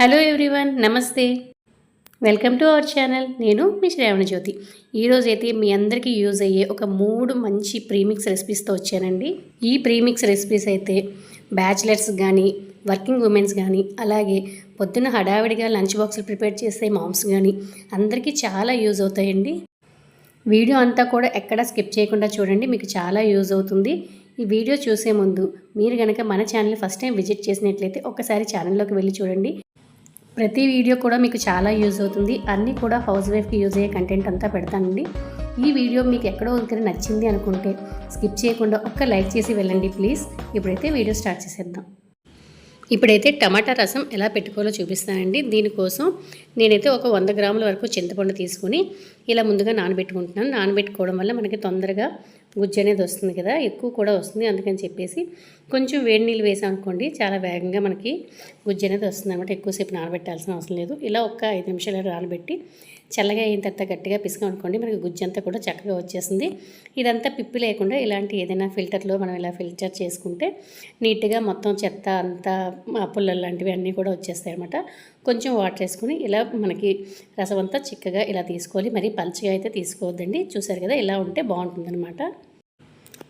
Hello everyone నమస్తే. Welcome to our channel నేను మీ శ్రావణ జ్యోతి. ఈరోజు అయితే మీ అందరికీ యూజ్ అయ్యే ఒక మూడు మంచి ప్రీమిక్స్ రెసిపీస్తో వచ్చానండి. ఈ ప్రీమిక్స్ రెసిపీస్ అయితే బ్యాచిలర్స్ కానీ వర్కింగ్ ఉమెన్స్ కానీ అలాగే పొద్దున్న హడావిడిగా లంచ్ బాక్సులు ప్రిపేర్ చేసే మామ్స్ కానీ అందరికీ చాలా యూజ్ అవుతాయండి. వీడియో అంతా కూడా ఎక్కడ స్కిప్ చేయకుండా చూడండి మీకు చాలా యూజ్ అవుతుంది. ఈ వీడియో చూసే ముందు మీరు కనుక మన ఛానల్ ఫస్ట్ టైం విజిట్ చేసినట్లయితే ఒకసారి ఛానల్లోకి వెళ్ళి చూడండి. ప్రతి వీడియో కూడా మీకు చాలా యూజ్ అవుతుంది. అన్నీ కూడా హౌస్ వైఫ్కి యూజ్ అయ్యే కంటెంట్ అంతా పెడతానండి. ఈ వీడియో మీకు ఎక్కడో దగ్గర నచ్చింది అనుకుంటే స్కిప్ చేయకుండా ఒక్క లైక్ చేసి వెళ్ళండి ప్లీజ్. ఇప్పుడైతే వీడియో స్టార్ట్ చేసేద్దాం. ఇప్పుడైతే టమాటా రసం ఎలా పెట్టుకోవాలో చూపిస్తానండి. దీనికోసం నేనైతే ఒక వంద గ్రాముల వరకు చింతపండు తీసుకుని ఇలా ముందుగా నానబెట్టుకుంటున్నాను. నానబెట్టుకోవడం వల్ల మనకి తొందరగా గుజ్జు అనేది వస్తుంది కదా ఎక్కువ కూడా వస్తుంది. అందుకని చెప్పేసి కొంచెం వేడి నీళ్ళు వేసాం అనుకోండి చాలా వేగంగా మనకి గుజ్జు అనేది వస్తుంది అనమాట ఎక్కువసేపు నానబెట్టాల్సిన అవసరం లేదు. ఇలా ఒక్క ఐదు నిమిషాలు నానబెట్టి చల్లగా అయిన తర్వాత గట్టిగా పిసుక అనుకోండి మనకి గుజ్జు అంతా కూడా చక్కగా వచ్చేస్తుంది ఇదంతా పిప్పి లేకుండా ఇలాంటి ఏదైనా ఫిల్టర్లో మనం ఇలా ఫిల్టర్ చేసుకుంటే నీట్గా మొత్తం చెత్త అంతా పుల్లలు లాంటివి అన్నీ కూడా వచ్చేస్తాయి అనమాట కొంచెం వాటర్ వేసుకుని ఇలా మనకి రసం అంతా చిక్కగా ఇలా తీసుకోవాలి. మరీ పల్చగా అయితే తీసుకోవద్దండి. చూసారు కదా ఇలా ఉంటే బాగుంటుందన్నమాట.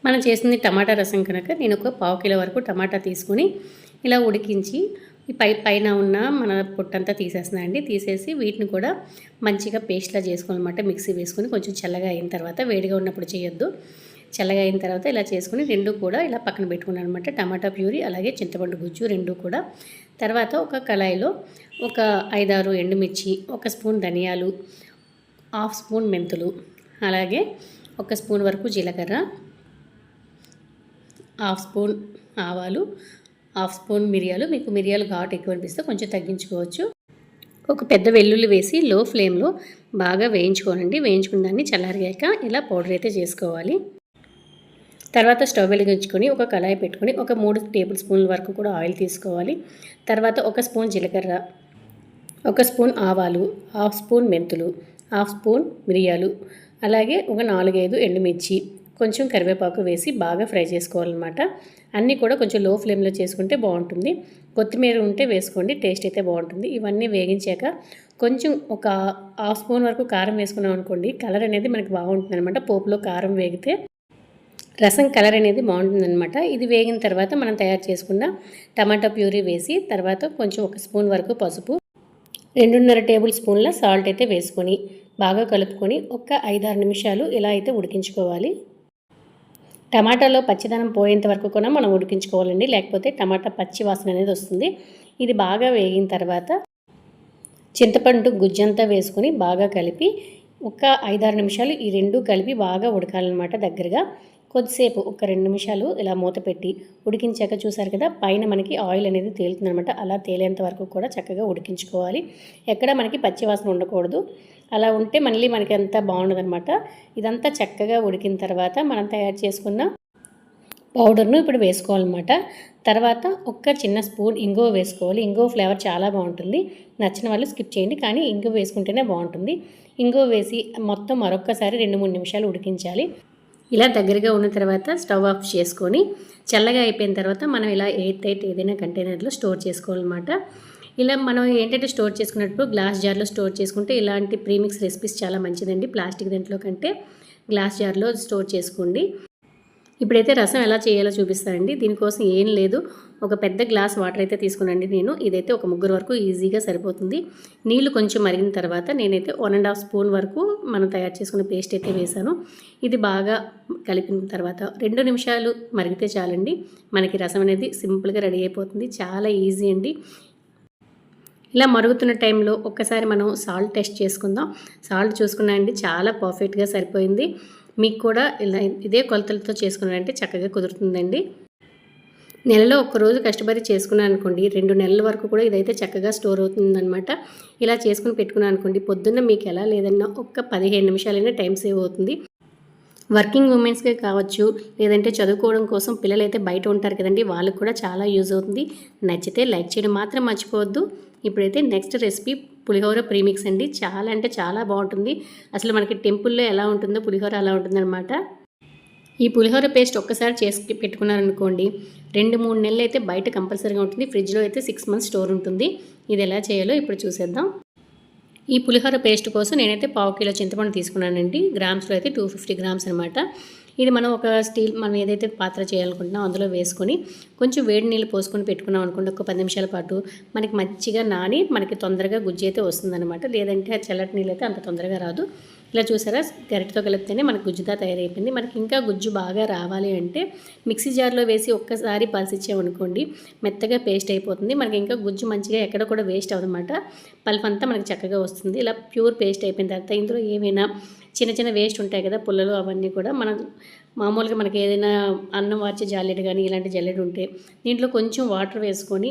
మనం చేసింది టమాటా రసం కనుక నేను ఒక పావు కిలో వరకు టమాటా తీసుకుని ఇలా ఉడికించి ఈ పై పైన ఉన్న మన పొట్టంతా తీసేస్తున్నాను అండి తీసేసి వీటిని కూడా మంచిగా పేస్ట్లా చేసుకోవాలన్నమాట. మిక్సీ వేసుకొని కొంచెం చల్లగా అయిన తర్వాత వేడిగా ఉన్నప్పుడు చేయొద్దు. చల్లగా అయిన తర్వాత ఇలా చేసుకుని రెండు కూడా ఇలా పక్కన పెట్టుకున్నాను అనమాట టమాటా ప్యూరీ అలాగే చింతపండు గుజ్జు రెండు కూడా. తర్వాత ఒక కళాయిలో ఒక ఐదారు ఎండుమిర్చి ఒక స్పూన్ ధనియాలు హాఫ్ స్పూన్ మెంతులు అలాగే ఒక స్పూన్ వరకు జీలకర్ర హాఫ్ స్పూన్ ఆవాలు హాఫ్ స్పూన్ మిరియాలు మీకు మిరియాలు ఘాటు ఎక్కువ అనిపిస్తే కొంచెం తగ్గించుకోవచ్చు. ఒక పెద్ద వెల్లుల్లి వేసి లో ఫ్లేమ్లో బాగా వేయించుకోనండి. వేయించుకున్న దాన్ని చల్లారిగాక ఇలా పౌడర్ అయితే చేసుకోవాలి. తర్వాత స్టవ్ వెలిగించుకొని ఒక కళాయి పెట్టుకొని ఒక మూడు టేబుల్ స్పూన్ల వరకు కూడా ఆయిల్ తీసుకోవాలి. తర్వాత ఒక స్పూన్ జీలకర్ర ఒక స్పూన్ ఆవాలు హాఫ్ స్పూన్ మెంతులు హాఫ్ స్పూన్ మిరియాలు అలాగే ఒక నాలుగైదు ఎండుమిర్చి కొంచెం కరివేపాకు వేసి బాగా ఫ్రై చేసుకోవాలన్నమాట. అన్నీ కూడా కొంచెం లో ఫ్లేమ్లో చేసుకుంటే బాగుంటుంది. కొత్తిమీర ఉంటే వేసుకోండి టేస్ట్ అయితే బాగుంటుంది. ఇవన్నీ వేగించాక కొంచెం ఒక హాఫ్ స్పూన్ వరకు కారం వేసుకున్నాం అనుకోండి కలర్ అనేది మనకి బాగుంటుంది అనమాట పోపులో కారం వేగితే రసం కలర్ అనేది బాగుంటుందన్నమాట. ఇది వేగిన తర్వాత మనం తయారు చేసుకున్న టమాటా ప్యూరీ వేసి తర్వాత కొంచెం ఒక స్పూన్ వరకు పసుపు రెండున్నర టేబుల్ స్పూన్ల సాల్ట్ అయితే వేసుకొని బాగా కలుపుకొని ఒక ఐదారు నిమిషాలు ఇలా అయితే ఉడికించుకోవాలి. టమాటాలో పచ్చిదనం పోయేంత వరకు కూడా మనం ఉడికించుకోవాలండి. లేకపోతే టమాటా పచ్చి వాసన అనేది వస్తుంది. ఇది బాగా వేగిన తర్వాత చింతపండు గుజ్జంతా వేసుకొని బాగా కలిపి ఒక ఐదారు నిమిషాలు ఈ రెండు కలిపి బాగా ఉడకాలన్నమాట దగ్గరగా. కొద్దిసేపు ఒక రెండు నిమిషాలు ఇలా మూత పెట్టి ఉడికించాక చూసారు కదా పైన మనకి ఆయిల్ అనేది తేలుతుందనమాట అలా తేలేంత వరకు కూడా చక్కగా ఉడికించుకోవాలి. ఎక్కడ మనకి పచ్చి వాసన ఉండకూడదు. అలా ఉంటే మళ్ళీ మనకి అంతా బాగుండదనమాట ఇదంతా చక్కగా ఉడికిన తర్వాత మనం తయారు చేసుకున్న పౌడర్ను ఇప్పుడు వేసుకోవాలన్నమాట. తర్వాత ఒక్క చిన్న స్పూన్ ఇంగువ వేసుకోవాలి. ఇంగువ ఫ్లేవర్ చాలా బాగుంటుంది. నచ్చిన వాళ్ళు స్కిప్ చేయండి కానీ ఇంగువ వేసుకుంటేనే బాగుంటుంది. ఇంగువ వేసి మొత్తం మరొక్కసారి రెండు మూడు నిమిషాలు ఉడికించాలి. ఇలా దగ్గరగా ఉన్న తర్వాత స్టవ్ ఆఫ్ చేసుకొని చల్లగా అయిపోయిన తర్వాత మనం ఇలా ఎయిట్ ఎయిట్ ఏదైనా కంటైనర్లో స్టోర్ చేసుకోవాలన్నమాట. ఇలా మనం ఏంటంటే స్టోర్ చేసుకున్నప్పుడు గ్లాస్ జార్లో స్టోర్ చేసుకుంటే ఇలాంటి ప్రీమిక్స్ రెసిపీస్ చాలా మంచిదండి ప్లాస్టిక్ దాంట్లో కంటే. గ్లాస్ జార్లో స్టోర్ చేసుకోండి. ఇప్పుడైతే రసం ఎలా చేయాలో చూపిస్తానండి. దీనికోసం ఏం లేదు. ఒక పెద్ద గ్లాస్ వాటర్ అయితే తీసుకునండి నేను. ఇదైతే ఒక ముగ్గురు వరకు ఈజీగా సరిపోతుంది. నీళ్ళు కొంచెం మరిగిన తర్వాత నేనైతే వన్ అండ్ హాఫ్ స్పూన్ వరకు మనం తయారు చేసుకున్న పేస్ట్ అయితే వేసాను ఇది బాగా కలిపిన తర్వాత రెండు నిమిషాలు మరిగితే చాలండి. మనకి రసం అనేది సింపుల్గా రెడీ అయిపోతుంది. చాలా ఈజీ అండి. ఇలా మరుగుతున్న టైంలో ఒక్కసారి మనం సాల్ట్ టెస్ట్ చేసుకుందాం. సాల్ట్ చూసుకున్నా అండి చాలా పర్ఫెక్ట్గా సరిపోయింది. మీకు కూడా ఇలా ఇదే కొలతలతో చేసుకున్నారంటే చక్కగా కుదురుతుందండి. నెలలో ఒక్కరోజు కష్టపడి చేసుకున్నాను అనుకోండి రెండు నెలల వరకు కూడా ఇదైతే చక్కగా స్టోర్ అవుతుందనమాట ఇలా చేసుకుని పెట్టుకున్నాను అనుకోండి పొద్దున్న మీకు ఎలా లేదన్నా ఒక్క పదిహేను నిమిషాలైనా టైం సేవ్ అవుతుంది. వర్కింగ్ ఉమెన్స్కే కావచ్చు లేదంటే చదువుకోవడం కోసం పిల్లలు అయితే బయట ఉంటారు కదండి వాళ్ళకి కూడా చాలా యూజ్ అవుతుంది. నచ్చితే లైక్ చేయడం మాత్రం మర్చిపోవద్దు. ఇప్పుడైతే నెక్స్ట్ రెసిపీ పులిహోర ప్రీమిక్స్ అండి. చాలా అంటే చాలా బాగుంటుంది. అసలు మనకి టెంపుల్లో ఎలా ఉంటుందో పులిహోర అలా ఉంటుందన్నమాట. ఈ పులిహోర పేస్ట్ ఒక్కసారి చేసి పెట్టుకున్నారనుకోండి రెండు మూడు నెలలు అయితే బయట కంపల్సరీగా ఉంటుంది. ఫ్రిడ్జ్లో అయితే సిక్స్ మంత్స్ స్టోర్ ఉంటుంది. ఇది ఎలా చేయాలో ఇప్పుడు చూసేద్దాం. ఈ పులిహోర పేస్ట్ కోసం నేనైతే పావు కిలో చింతపండు తీసుకున్నానండి. గ్రామ్స్లో అయితే టూ ఫిఫ్టీ గ్రామ్స్ అనమాట ఇది మనం ఒక స్టీల్ మనం ఏదైతే పాత్ర చేయాలనుకుంటున్నామో అందులో వేసుకొని కొంచెం వేడి నీళ్ళు పోసుకొని పెట్టుకున్నాం అనుకోండి ఒక పది నిమిషాల పాటు మనకి మంచిగా నాని మనకి తొందరగా గుజ్జు అయితే వస్తుందన్నమాట. లేదంటే ఆ చల్లటి నీళ్ళు అయితే అంత తొందరగా రాదు. ఇలా చూసారా? గరిటతో కలిపితేనే మనకు గుజ్జుదా తయారైపోయింది. మనకి ఇంకా గుజ్జు బాగా రావాలి అంటే మిక్సీ జార్లో వేసి ఒక్కసారి పల్సిచ్చామనుకోండి మెత్తగా పేస్ట్ అయిపోతుంది. మనకి ఇంకా గుజ్జు మంచిగా ఎక్కడ కూడా వేస్ట్ అవ్వదన్నమాట. పల్ప్ అంతా మనకి చక్కగా వస్తుంది. ఇలా ప్యూర్ పేస్ట్ అయిపోయిన తర్వాత ఇందులో ఏమైనా చిన్న చిన్న వేస్ట్ ఉంటాయి కదా పుల్లలు అవన్నీ కూడా మనం మామూలుగా మనకి ఏదైనా అన్నం వార్చే జాలెడ్ కానీ ఇలాంటి జల్లెడ్ ఉంటే దీంట్లో కొంచెం వాటర్ వేసుకొని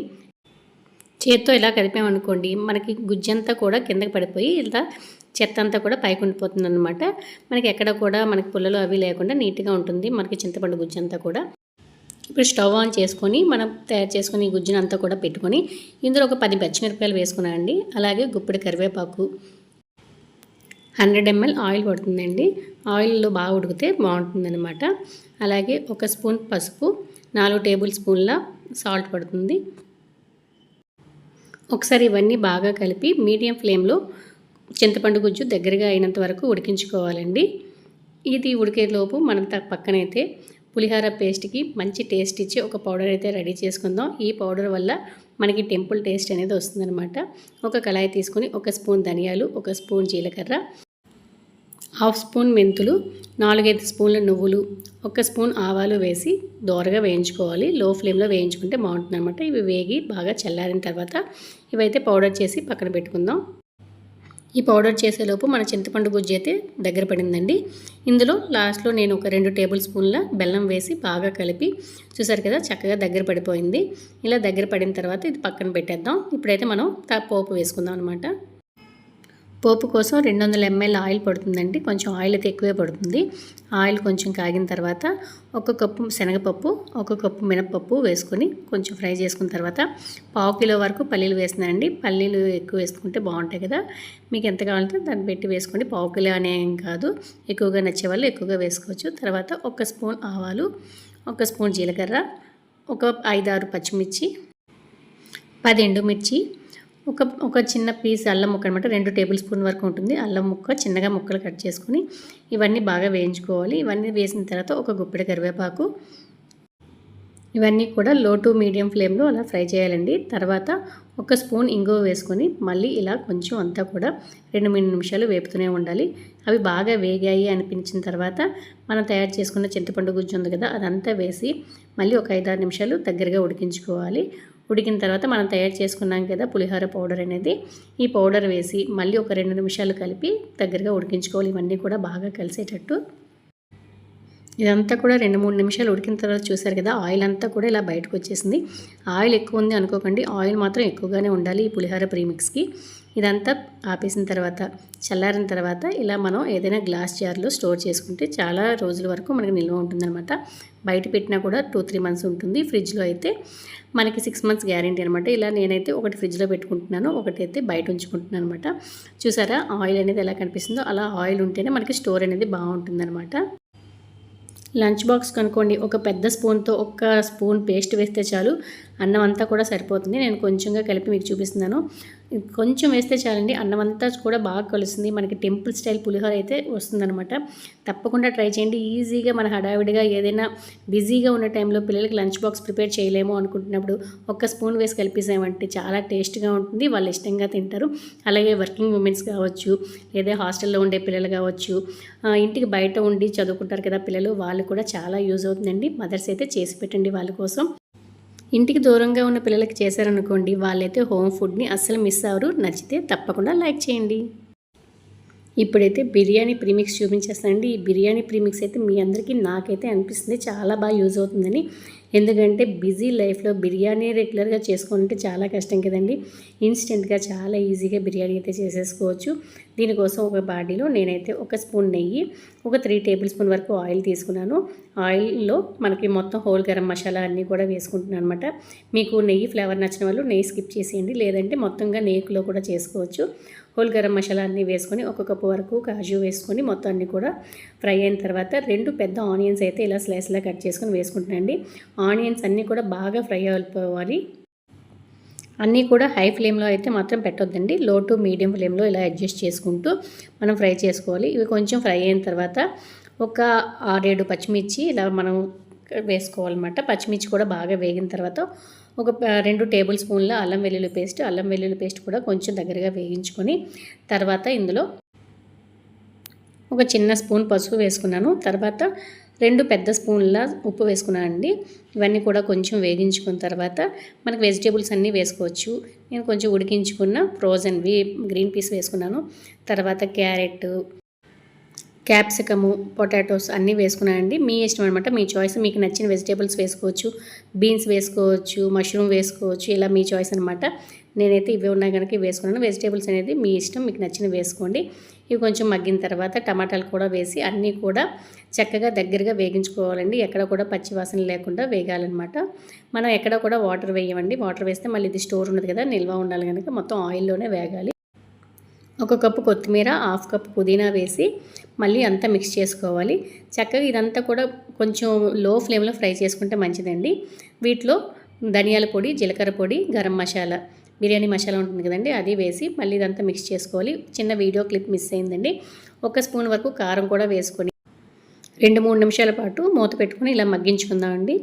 చేత్తో ఇలా కదిపామనుకోండి మనకి గుజ్జంతా కూడా కిందకి పడిపోయి ఇలా చెత్త అంతా కూడా పైకి ఉండిపోతుంది అనమాట మనకి ఎక్కడ కూడా మనకి పుల్లలు అవి లేకుండా నీట్గా ఉంటుంది. మనకి చింతపండు గుజ్జు అంతా కూడా. ఇప్పుడు స్టవ్ ఆన్ చేసుకొని మనం తయారు చేసుకుని గుజ్జును అంతా కూడా పెట్టుకొని ఇందులో ఒక పది పచ్చిమిరపకాయలు వేసుకున్నానండి. అలాగే గుప్పిడి కరివేపాకు హండ్రెడ్ ఎంఎల్ ఆయిల్ పడుతుందండి. ఆయిల్లో బాగా ఉడికితే బాగుంటుందన్నమాట. అలాగే ఒక స్పూన్ పసుపు నాలుగు టేబుల్ స్పూన్ల సాల్ట్ పడుతుంది. ఒకసారి ఇవన్నీ బాగా కలిపి మీడియం ఫ్లేమ్లో చింతపండు గుజ్జు దగ్గరగా అయినంత వరకు ఉడికించుకోవాలండి. ఇది ఉడికేలోపు మనం పక్కనైతే పులిహార పేస్ట్కి మంచి టేస్ట్ ఇచ్చి ఒక పౌడర్ అయితే రెడీ చేసుకుందాం. ఈ పౌడర్ వల్ల మనకి టెంపుల్ టేస్ట్ అనేది వస్తుందన్నమాట. ఒక కళాయి తీసుకొని ఒక స్పూన్ ధనియాలు ఒక స్పూన్ జీలకర్ర హాఫ్ స్పూన్ మెంతులు నాలుగైదు స్పూన్ల నువ్వులు ఒక స్పూన్ ఆవాలు వేసి దోరగా వేయించుకోవాలి. లో ఫ్లేమ్లో వేయించుకుంటే బాగుంటుంది అనమాట ఇవి వేగి బాగా చల్లారిన తర్వాత ఇవైతే పౌడర్ చేసి పక్కన పెట్టుకుందాం. ఈ పౌడర్ చేసేలోపు మన చింతపండు గుజ్జు అయితే దగ్గర పడిందండి. ఇందులో లాస్ట్లో నేను ఒక రెండు టేబుల్ స్పూన్ల బెల్లం వేసి బాగా కలిపి చూసారు కదా చక్కగా దగ్గర పడిపోయింది. ఇలా దగ్గర పడిన తర్వాత ఇది పక్కన పెట్టేద్దాం. ఇప్పుడైతే మనం పోపు వేసుకుందాం అనమాట పోపు కోసం రెండు వందల ఎంఎల్ ఆయిల్ పడుతుందండి. కొంచెం ఆయిల్ అయితే ఎక్కువే పడుతుంది. ఆయిల్ కొంచెం కాగిన తర్వాత ఒక కప్పు శనగపప్పు ఒక కప్పు మినపప్పు వేసుకొని కొంచెం ఫ్రై చేసుకున్న తర్వాత పావు కిలో వరకు పల్లీలు వేస్తున్నానండి. పల్లీలు ఎక్కువ వేసుకుంటే బాగుంటాయి కదా. మీకు ఎంత కావాలంటే దాన్ని పెట్టి వేసుకోండి. పావు కిలో అనేం కాదు. ఎక్కువగా నచ్చే వాళ్ళు ఎక్కువగా వేసుకోవచ్చు. తర్వాత ఒక స్పూన్ ఆవాలు ఒక స్పూన్ జీలకర్ర ఒక ఐదారు పచ్చిమిర్చి పది ఎండుమిర్చి ఒక ఒక చిన్న పీస్ అల్లం ముక్క అనమాట రెండు టేబుల్ స్పూన్ వరకు ఉంటుంది. అల్లం ముక్క చిన్నగా ముక్కలు కట్ చేసుకొని ఇవన్నీ బాగా వేయించుకోవాలి. ఇవన్నీ వేసిన తర్వాత ఒక గుప్పెడ కరివేపాకు. ఇవన్నీ కూడా లో టు మీడియం ఫ్లేమ్లో అలా ఫ్రై చేయాలండి. తర్వాత ఒక స్పూన్ ఇంగువ వేసుకొని మళ్ళీ ఇలా కొంచెం అంతా కూడా రెండు మూడు నిమిషాలు వేపుతూనే ఉండాలి. అవి బాగా వేగాయి అనిపించిన తర్వాత మనం తయారు చేసుకున్న చింతపండు గుజ్జు ఉంది కదా అదంతా వేసి మళ్ళీ ఒక ఐదారు నిమిషాలు దగ్గరగా ఉడికించుకోవాలి. ఉడికిన తర్వాత మనం తయారు చేసుకున్నాం కదా పులిహోర పౌడర్ అనేది. ఈ పౌడర్ వేసి మళ్ళీ ఒక రెండు నిమిషాలు కలిపి దగ్గరగా ఉడికించుకోవాలి. ఇవన్నీ కూడా బాగా కలిసేటట్టు. ఇదంతా కూడా రెండు మూడు నిమిషాలు ఉడికిన తర్వాత చూసారు కదా ఆయిల్ అంతా కూడా ఇలా బయటకు వచ్చేసింది. ఆయిల్ ఎక్కువ ఉంది అనుకోకండి. ఆయిల్ మాత్రం ఎక్కువగానే ఉండాలి ఈ పులిహోర ప్రీమిక్స్కి. ఇదంతా ఆపేసిన తర్వాత చల్లారిన తర్వాత ఇలా మనం ఏదైనా గ్లాస్ జార్లో స్టోర్ చేసుకుంటే చాలా రోజుల వరకు మనకి నిల్వ ఉంటుందన్నమాట. బయట పెట్టినా కూడా టూ త్రీ మంత్స్ ఉంటుంది. ఫ్రిడ్జ్లో అయితే మనకి సిక్స్ మంత్స్ గ్యారంటీ అనమాట ఇలా నేనైతే ఒకటి ఫ్రిడ్జ్లో పెట్టుకుంటున్నాను ఒకటి అయితే బయట ఉంచుకుంటున్నాను అనమాట చూసారా ఆయిల్ అనేది ఎలా కనిపిస్తుందో? అలా ఆయిల్ ఉంటేనే మనకి స్టోర్ అనేది బాగుంటుందన్నమాట. లంచ్ బాక్స్ కనుక్కోండి. ఒక పెద్ద స్పూన్తో ఒక స్పూన్ పేస్ట్ వేస్తే చాలు అన్నం అంతా కూడా సరిపోతుంది. నేను కొంచెంగా కలిపి మీకు చూపిస్తున్నాను. కొంచెం వేస్తే చాలండి. అన్నం అంతా కూడా బాగా కలుస్తుంది. మనకి టెంపుల్ స్టైల్ పులిహోర అయితే వస్తుందనమాట తప్పకుండా ట్రై చేయండి. ఈజీగా మన హడావిడిగా ఏదైనా బిజీగా ఉన్న టైంలో పిల్లలకి లంచ్ బాక్స్ ప్రిపేర్ చేయలేము అనుకుంటున్నప్పుడు ఒక్క స్పూన్ వేసి కలిపేసామంటే చాలా టేస్ట్గా ఉంటుంది. వాళ్ళు ఇష్టంగా తింటారు. అలాగే వర్కింగ్ ఉమెన్స్ కావచ్చు లేదా హాస్టల్లో ఉండే పిల్లలు కావచ్చు ఇంటికి బయట ఉండి చదువుకుంటారు కదా పిల్లలు వాళ్ళు కూడా చాలా యూజ్ అవుతుందండి. మదర్స్ అయితే చేసి పెట్టండి వాళ్ళ కోసం. ఇంటికి దూరంగా ఉన్న పిల్లలకి చేశారనుకోండి వాళ్ళైతే హోమ్ ఫుడ్ని అస్సలు మిస్ అవరు నచ్చితే తప్పకుండా లైక్ చేయండి. ఇప్పుడైతే బిర్యానీ ప్రీమిక్స్ చూపించేస్తానండి. ఈ బిర్యానీ ప్రీమిక్స్ అయితే మీ అందరికీ నాకైతే అనిపిస్తుంది. చాలా బాగా యూజ్ అవుతుందని ఎందుకంటే బిజీ లైఫ్లో బిర్యానీ రెగ్యులర్గా చేసుకోవాలంటే చాలా కష్టం కదండి. ఇన్స్టెంట్గా చాలా ఈజీగా బిర్యానీ అయితే చేసేసుకోవచ్చు. దీనికోసం ఒక బాడీలో నేనైతే ఒక స్పూన్ నెయ్యి ఒక త్రీ టేబుల్ స్పూన్ వరకు ఆయిల్ తీసుకున్నాను. ఆయిల్లో మనకి మొత్తం హోల్ గరం మసాలా అన్నీ కూడా వేసుకుంటున్నాను అనమాట మీకు నెయ్యి ఫ్లేవర్ నచ్చిన వాళ్ళు నెయ్యి స్కిప్ చేసేయండి. లేదంటే మొత్తంగా నెయ్యిలో కూడా చేసుకోవచ్చు. హోల్ గరం మసాలా అన్నీ వేసుకొని ఒక కప్పు వరకు కాజు వేసుకొని మొత్తం అన్నీ కూడా ఫ్రై అయిన తర్వాత రెండు పెద్ద ఆనియన్స్ అయితే ఇలా స్లైస్లా కట్ చేసుకొని వేసుకుంటున్నాండి ఆనియన్స్ అన్నీ కూడా బాగా ఫ్రై అయిపోవాలి. అన్నీ కూడా హై ఫ్లేమ్లో అయితే మాత్రం పెట్టొద్దండి. లో టు మీడియం ఫ్లేమ్లో ఇలా అడ్జస్ట్ చేసుకుంటూ మనం ఫ్రై చేసుకోవాలి. ఇవి కొంచెం ఫ్రై అయిన తర్వాత ఒక ఆరేడు పచ్చిమిర్చి ఇలా మనం వేసుకోవాలన్నమాట. పచ్చిమిర్చి కూడా బాగా వేగిన తర్వాత ఒక రెండు టేబుల్ స్పూన్ల అల్లం వెల్లుల్లి పేస్ట్ అల్లం వెల్లుల్లి పేస్ట్ కూడా కొంచెం దగ్గరగా వేయించుకొని తర్వాత ఇందులో ఒక చిన్న స్పూన్ పసుపు వేసుకున్నాను. తర్వాత రెండు పెద్ద స్పూన్ల ఉప్పు వేసుకున్నానండి. ఇవన్నీ కూడా కొంచెం వేగించుకున్న తర్వాత మనకు వెజిటేబుల్స్ అన్నీ వేసుకోవచ్చు. నేను కొంచెం ఉడికించుకున్న ఫ్రోజన్వి గ్రీన్ పీస్ వేసుకున్నాను. తర్వాత క్యారెట్ క్యాప్సికము పొటాటోస్ అన్నీ వేసుకున్నానండి. మీ ఇష్టం అనమాట మీ చాయిస్ మీకు నచ్చిన వెజిటేబుల్స్ వేసుకోవచ్చు బీన్స్ వేసుకోవచ్చు మష్రూమ్ వేసుకోవచ్చు ఇలా మీ చాయిస్ అనమాట నేనైతే ఇవి ఉన్నాయి కనుక వేసుకున్నాను. వెజిటేబుల్స్ అనేది మీ ఇష్టం మీకు నచ్చిన వేసుకోండి. ఇవి కొంచెం మగ్గిన తర్వాత టమాటాలు కూడా వేసి అన్నీ కూడా చక్కగా దగ్గరగా వేగించుకోవాలండి. ఎక్కడ కూడా పచ్చివాసన లేకుండా వేగాలన్నమాట. మనం ఎక్కడ కూడా వాటర్ వేయమండి. వాటర్ వేస్తే మళ్ళీ ఇది స్టోర్ ఉన్నది కదా నిల్వ ఉండాలి కనుక మొత్తం ఆయిల్లోనే వేగాలి. ఒక కప్పు కొత్తిమీర హాఫ్ కప్ పుదీనా వేసి మళ్ళీ అంతా మిక్స్ చేసుకోవాలి. చక్కగా ఇదంతా కూడా కొంచెం లో ఫ్లేమ్లో ఫ్రై చేసుకుంటే మంచిదండి. వీటిలో ధనియాల పొడి జీలకర్ర పొడి గరం మసాలా బిర్యానీ మసాలా ఉంటుంది కదండి అది వేసి మళ్ళీ ఇదంతా మిక్స్ చేసుకోవాలి. చిన్న వీడియో క్లిప్ మిస్ అయిందండి. ఒక స్పూన్ వరకు కారం కూడా వేసుకొని రెండు మూడు నిమిషాల పాటు మూత పెట్టుకొని ఇలా మగ్గించుకుందామండి.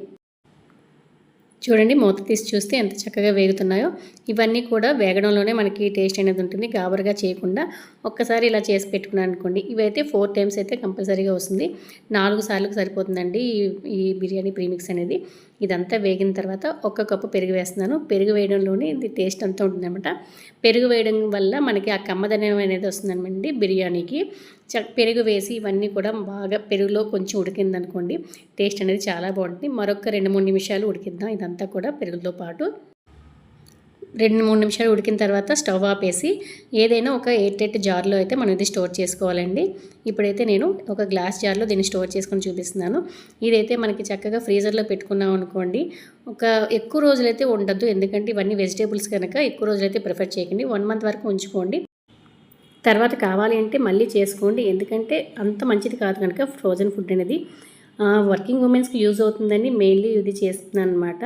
చూడండి మూత తీసి చూస్తే ఎంత చక్కగా వేగుతున్నాయో. ఇవన్నీ కూడా వేగడంలోనే మనకి టేస్ట్ అనేది ఉంటుంది. గాబరగా చేయకుండా ఒక్కసారి ఇలా చేసి పెట్టుకున్నాను అనుకోండి. ఇవైతే ఫోర్ టైమ్స్ అయితే కంపల్సరీగా వస్తుంది. నాలుగు సార్లకు సరిపోతుందండి ఈ బిర్యానీ ప్రీమిక్స్ అనేది. ఇదంతా వేగిన తర్వాత ఒక్క కప్పు పెరుగు వేస్తున్నాను. పెరుగు వేయడంలోనే ఇది టేస్ట్ అంతా ఉంటుందన్నమాట. పెరుగు వేయడం వల్ల మనకి ఆ కమ్మదనం అనేది వస్తుందనమండి బిర్యానీకి. చ పెరుగు వేసి ఇవన్నీ కూడా బాగా పెరుగులో కొంచెం ఉడికిందనుకోండి టేస్ట్ అనేది చాలా బాగుంటుంది. మరొక రెండు మూడు నిమిషాలు ఉడికిద్దాం. ఇదంతా కూడా పెరుగుతో పాటు. రెండు మూడు నిమిషాలు ఉడికిన తర్వాత స్టవ్ ఆపేసి ఏదైనా ఒక ఎయిట్ ఎయిట్ జార్లో అయితే మనం ఇది స్టోర్ చేసుకోవాలండి. ఇప్పుడైతే నేను ఒక గ్లాస్ జార్లో దీన్ని స్టోర్ చేసుకొని చూపిస్తున్నాను. ఇదైతే మనకి చక్కగా ఫ్రీజర్లో పెట్టుకున్నాం అనుకోండి. ఒక ఎక్కువ రోజులైతే ఉండద్దు. ఎందుకంటే ఇవన్నీ వెజిటేబుల్స్ కనుక ఎక్కువ రోజులైతే ప్రిఫర్ చేయకండి. వన్ మంత్ వరకు ఉంచుకోండి. తర్వాత కావాలి అంటే మళ్ళీ చేసుకోండి. ఎందుకంటే అంత మంచిది కాదు కనుక ఫ్రోజన్ ఫుడ్ అనేది. వర్కింగ్ ఉమెన్స్కి యూజ్ అవుతుందని మెయిన్లీ ఇది చేస్తున్నాను అనమాట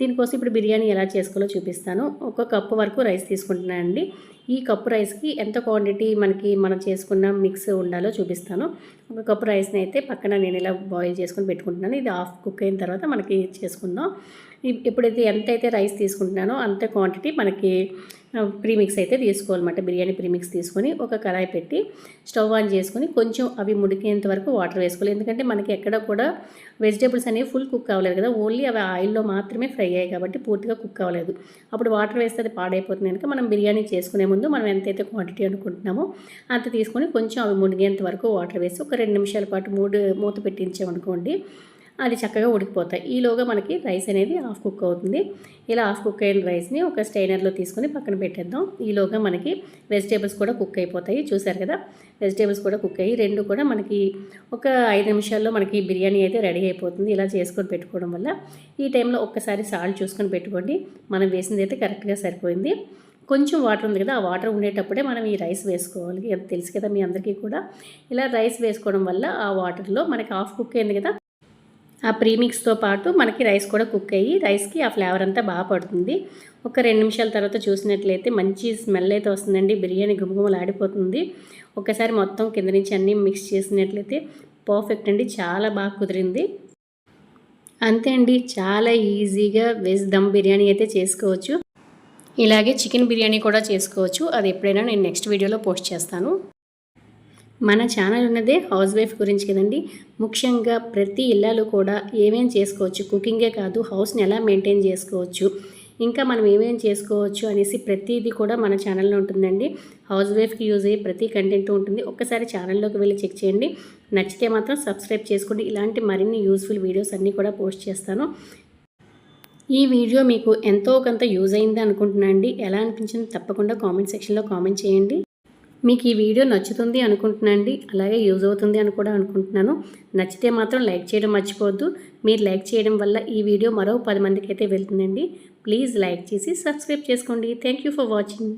దీనికోసం ఇప్పుడు బిర్యానీ ఎలా చేసుకోవాలో చూపిస్తాను. ఒక కప్పు వరకు రైస్ తీసుకుంటున్నాను అండి. ఈ కప్పు రైస్కి ఎంత క్వాంటిటీ మనకి మనం చేసుకున్న మిక్స్ ఉండాలో చూపిస్తాను. ఒక కప్పు రైస్ని అయితే పక్కన నేను ఇలా బాయిల్ చేసుకొని పెట్టుకుంటున్నాను. ఇది హాఫ్ కుక్ అయిన తర్వాత మనకి చేసుకుందాం. ఎప్పుడైతే ఎంత అయితే రైస్ తీసుకుంటున్నానో అంత క్వాంటిటీ మనకి ప్రీమిక్స్ అయితే తీసుకోవాలన్నమాట. బిర్యానీ ప్రీమిక్స్ తీసుకొని ఒక కళాయి పెట్టి స్టవ్ ఆన్ చేసుకొని కొంచెం అవి ముడికేంత వరకు వాటర్ వేసుకోవాలి. ఎందుకంటే మనకి ఎక్కడ కూడా వెజిటేబుల్స్ అనేవి ఫుల్ కుక్ అవ్వలేదు కదా. ఓన్లీ అవి ఆయిల్లో మాత్రమే ఫ్రై అయ్యాయి కాబట్టి పూర్తిగా కుక్ అవ్వలేదు. అప్పుడు వాటర్ వేస్తే అది పాడైపోతుంది కనుక మనం బిర్యానీ చేసుకునే ముందు మనం ఎంతైతే క్వాంటిటీ అనుకుంటున్నామో అంత తీసుకొని కొంచెం అవి మునిగేంత వరకు వాటర్ వేసి ఒక రెండు నిమిషాల పాటు మూడు మూత పెట్టించామనుకోండి అది చక్కగా ఉడికిపోతాయి. ఈలోగా మనకి రైస్ అనేది హాఫ్ కుక్ అవుతుంది. ఇలా హాఫ్ కుక్ అయిన రైస్ని ఒక స్టైనర్లో తీసుకొని పక్కన పెట్టేద్దాం. ఈలోగా మనకి వెజిటేబుల్స్ కూడా కుక్ అయిపోతాయి. చూసారు కదా? వెజిటేబుల్స్ కూడా కుక్ అయ్యి రెండు కూడా మనకి ఒక ఐదు నిమిషాల్లో మనకి బిర్యానీ అయితే రెడీ అయిపోతుంది. ఇలా చేసుకొని పెట్టుకోవడం వల్ల ఈ టైంలో ఒక్కసారి సాల్ట్ చూసుకొని పెట్టుకోండి. మనం వేసింది అయితే కరెక్ట్గా సరిపోయింది. కొంచెం వాటర్ ఉంది కదా? ఆ వాటర్ ఉండేటప్పుడే మనం ఈ రైస్ వేసుకోవాలి. తెలుసు కదా మీ అందరికీ కూడా? ఇలా రైస్ వేసుకోవడం వల్ల ఆ వాటర్లో మనకి హాఫ్ కుక్ అయింది కదా? ఆ ప్రీమిక్స్తో పాటు మనకి రైస్ కూడా కుక్ అయ్యి రైస్కి ఆ ఫ్లేవర్ అంతా బాగా పడుతుంది. ఒక రెండు నిమిషాల తర్వాత చూసినట్లయితే మంచి స్మెల్ అయితే వస్తుందండి. బిర్యానీ గుమగుమలు ఆడిపోతుంది ఒకసారి మొత్తం కింద నుంచి అన్నీ మిక్స్ చేసినట్లయితే పర్ఫెక్ట్ అండి. చాలా బాగా కుదిరింది. అంతే అండి. చాలా ఈజీగా వెజ్ దమ్ బిర్యానీ అయితే చేసుకోవచ్చు. ఇలాగే చికెన్ బిర్యానీ కూడా చేసుకోవచ్చు. అది ఎప్పుడైనా నేను నెక్స్ట్ వీడియోలో పోస్ట్ చేస్తాను. మన ఛానల్ ఉన్నదే హౌస్ వైఫ్ గురించి కదండి. ముఖ్యంగా ప్రతి ఇళ్ళలో కూడా ఏమేం చేసుకోవచ్చు? కుకింగే కాదు హౌస్ని ఎలా మెయింటైన్ చేసుకోవచ్చు? ఇంకా మనం ఏమేం చేసుకోవచ్చు అనేసి ప్రతిదీ కూడా మన ఛానల్లో ఉంటుందండి. హౌస్ వైఫ్కి యూజ్ అయ్యే ప్రతి కంటెంట్ ఉంటుంది. ఒక్కసారి ఛానల్లోకి వెళ్ళి చెక్ చేయండి. నచ్చితే మాత్రం సబ్స్క్రైబ్ చేసుకోండి. ఇలాంటి మరిన్ని యూస్ఫుల్ వీడియోస్ అన్నీ కూడా పోస్ట్ చేస్తాను. ఈ వీడియో మీకు ఎంతో కొంత యూజ్ అయింది అనుకుంటున్నాను అండి. ఎలా అనిపించింది తప్పకుండా కామెంట్ సెక్షన్లో కామెంట్ చేయండి. మీకు ఈ వీడియో నచ్చుతుంది అనుకుంటున్నాండి అలాగే యూజ్ అవుతుంది అని కూడా అనుకుంటున్నాను. నచ్చితే మాత్రం లైక్ చేయడం మర్చిపోవద్దు. మీరు లైక్ చేయడం వల్ల ఈ వీడియో మరో పది మందికి అయితే వెళ్తుందండి. ప్లీజ్ లైక్ చేసి సబ్స్క్రైబ్ చేసుకోండి. Thank you for watching.